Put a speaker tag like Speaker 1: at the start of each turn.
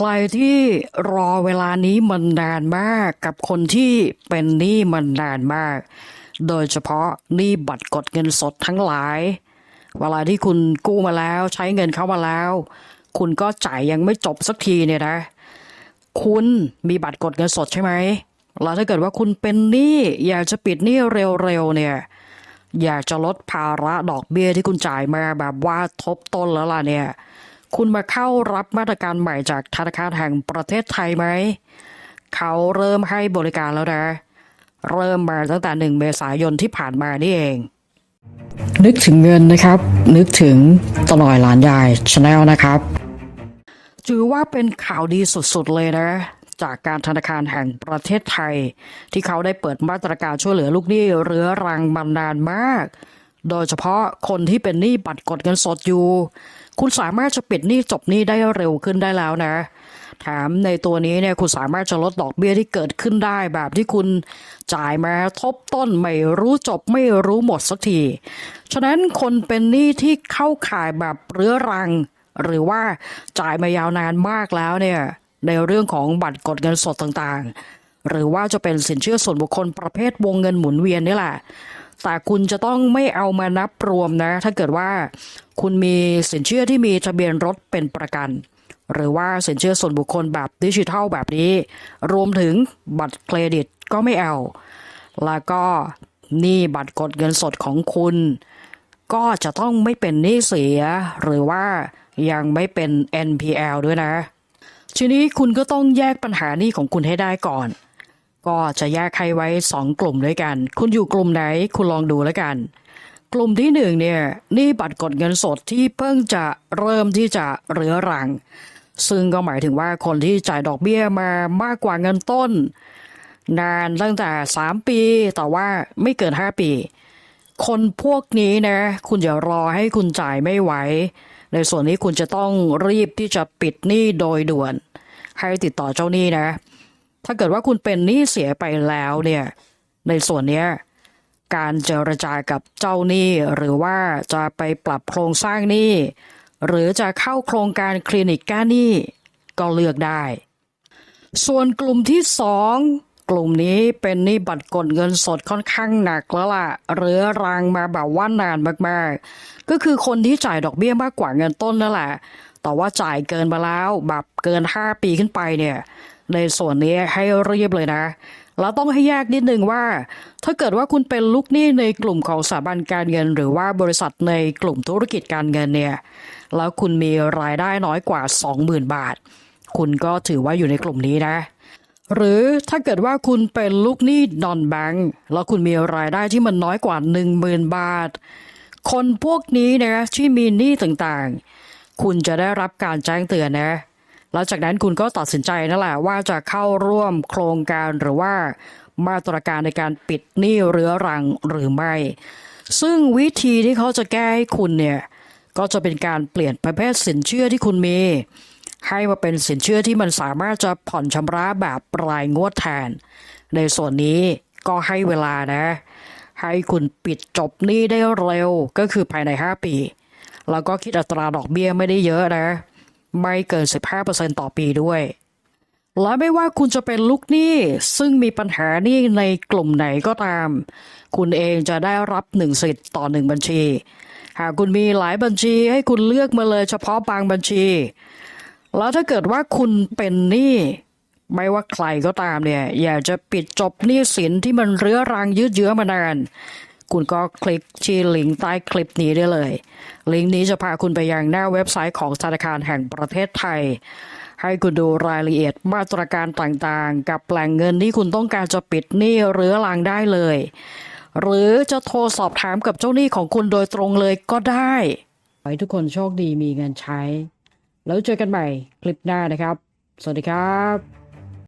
Speaker 1: ใครที่รอเวลานี้มันนานมากกับคนที่เป็นหนี้มันนานมาก โดยเฉพาะหนี้บัตรกดเงินสดทั้งหลาย เวลาที่คุณกู้มาแล้วใช้เงินเข้ามาแล้ว คุณก็จ่ายยังไม่จบสักทีเนี่ยนะ คุณมีบัตรกดเงินสดใช่ไหมแล้วถ้าเกิดว่าคุณเป็นหนี้อยากจะปิดหนี้เร็วๆเนี่ย อยากจะลดภาระดอกเบี้ยที่คุณจ่ายมาแบบว่าทบต้นแล้วล่ะเนี่ย คุณมาเข้ารับมาตรการใหม่จากธนาคารแห่งประเทศไทยไหม เขาเริ่มให้บริการแล้วนะ เริ่มมาตั้งแต่หนึ่งเมษายนที่ผ่านมานี่เอง นึกถึงเงินนะครับ นึกถึงตลอยหลานยายชาแนลนะครับ ถือว่าเป็นข่าวดีสุดๆเลยนะ จากการธนาคารแห่งประเทศไทย ที่เขาได้เปิดมาตรการช่วยเหลือลูกหนี้เรื้อรังมานานมาก โดยเฉพาะคนที่เป็นหนี้บัตรกดเงินสดอยู่ คุณสามารถจะปิดหนี้จบหนี้ได้เร็วขึ้นได้แล้วนะแถมในตัวนี้เนี่ยคุณสามารถจะลดดอกเบี้ยที่เกิดขึ้นได้แบบที่คุณจ่ายมาทบต้นไม่รู้จบไม่รู้หมดสักที ฉะนั้นคนเป็นหนี้ที่เข้าข่ายแบบเรื้อรัง หรือว่าจ่ายมายาวนานมากแล้วเนี่ยในเรื่องของบัตรกดเงินสดต่างๆ หรือว่าจะเป็นสินเชื่อส่วนบุคคลประเภทวงเงินหมุนเวียนนี่แหละ แต่คุณจะต้องไม่เอามานับรวมนะ ถ้าเกิดว่าคุณมีสินเชื่อที่มีทะเบียนรถเป็นประกัน หรือว่าสินเชื่อส่วนบุคคลแบบดิจิทัลแบบนี้ รวมถึงบัตรเครดิตก็ไม่เอา แล้วก็หนี่บัตรกดเงินสดของคุณ ก็จะต้องไม่เป็นหนี้เสีย หรือว่ายังไม่เป็น NPL ด้วยนะ ทีนี้คุณก็ต้องแยกปัญหาหนี้ของคุณให้ได้ก่อน ก็จะแยกให้ไว้ 2 กลุ่มด้วยกัน คุณอยู่กลุ่มไหนคุณลองดูแล้วกัน กลุ่มที่หนึ่งเนี่ยนี่บัตรกดเงินสดที่เพิ่งจะเริ่มที่จะเรื้อรัง ซึ่งก็หมายถึงว่าคนที่จ่ายดอกเบี้ยมามากกว่าเงินต้น นานตั้งแต่ 3 ปี แต่ว่าไม่เกิน 5 ปี คนพวกนี้นะคุณอย่ารอให้คุณจ่ายไม่ไหวในส่วนนี้คุณจะต้องรีบที่จะปิดหนี้โดยด่วน ให้ติดต่อเจ้าหนี้นะ ถ้าเกิดว่าคุณเป็นหนี้เสียไปแล้วเนี่ยในส่วนเนี้ยการเจรจากับเจ้าหนี้หรือว่าจะไปปรับโครงสร้างหนี้หรือจะเข้าโครงการคลินิกแก้หนี้ก็เลือกได้ ส่วนกลุ่มที่สองกลุ่มนี้เป็นหนี้บัตรกดเงินสดค่อนข้างหนักแล้วล่ะเรื้อรังมาแบบว่านานมากๆ ก็คือคนที่จ่ายดอกเบี้ยมากกว่าเงินต้นนั่นแหละ แต่ว่าจ่ายเกินมาแล้วแบบเกิน 5 ปีขึ้นไปเนี่ย ในส่วนนี้ให้รีบเลยนะ แล้วต้องให้แยกนิดนึงว่า ถ้าเกิดว่าคุณเป็นลูกหนี้ในกลุ่มของสถาบันการเงิน หรือว่าบริษัทในกลุ่มธุรกิจการเงินเนี่ยแล้วคุณมีรายได้น้อยกว่า 20,000 บาท คุณก็ถือว่าอยู่ในกลุ่มนี้นะ หรือถ้าเกิดว่าคุณเป็นลูกหนี้นอนแบงก์แล้วคุณมีรายได้ที่มันน้อยกว่า 10,000 บาท คนพวกนี้นะที่มีหนี้ต่างๆ คุณจะได้รับการแจ้งเตือนนะ แล้วจากนั้นคุณก็ตัดสินใจนั่นแหละว่าจะเข้าร่วมโครงการหรือว่ามาตรการในการปิดหนี้เรื้อรังหรือไม่ ซึ่งวิธีที่เขาจะแก้ให้คุณเนี่ยก็จะเป็นการเปลี่ยนประเภทสินเชื่อที่คุณมี ให้มาเป็นสินเชื่อที่มันสามารถจะผ่อนชำระแบบรายงวดแทน ในส่วนนี้ก็ให้เวลานะ ให้คุณปิดจบหนี้ได้เร็วก็คือภายใน 5 ปี แล้วก็คิดอัตราดอกเบี้ยไม่ได้เยอะนะ ไม่เกิน 15%ต่อปีด้วย และไม่ว่าคุณจะเป็นลูกหนี้ซึ่งมีปัญหาหนี้ในกลุ่มไหนก็ตาม คุณเองจะได้รับหนึ่งสิทธิ์ต่อหนึ่งบัญชี หากคุณมีหลายบัญชีให้คุณเลือกมาเลยเฉพาะบางบัญชี แล้วถ้าเกิดว่าคุณเป็นหนี้ไม่ว่าใครก็ตามเนี่ย อยากจะปิดจบหนี้สินที่มันเรื้อรังยืดเยื้อมานาน คุณก็คลิกที่ลิงก์ใต้คลิปนี้ได้เลย ลิงก์นี้จะพาคุณไปยังหน้าเว็บไซต์ของธนาคารแห่งประเทศไทย ให้คุณดูรายละเอียดมาตรการต่างๆ กับแหล่งเงินที่คุณต้องการจะปิดหนี้เรื้อรังได้เลย หรือจะโทรสอบถามกับเจ้าหนี้ของคุณโดยตรงเลยก็ได้ขอให้ทุกคนโชคดีมีเงินใช้ แล้วเจอกันใหม่คลิปหน้านะครับ สวัสดีครับ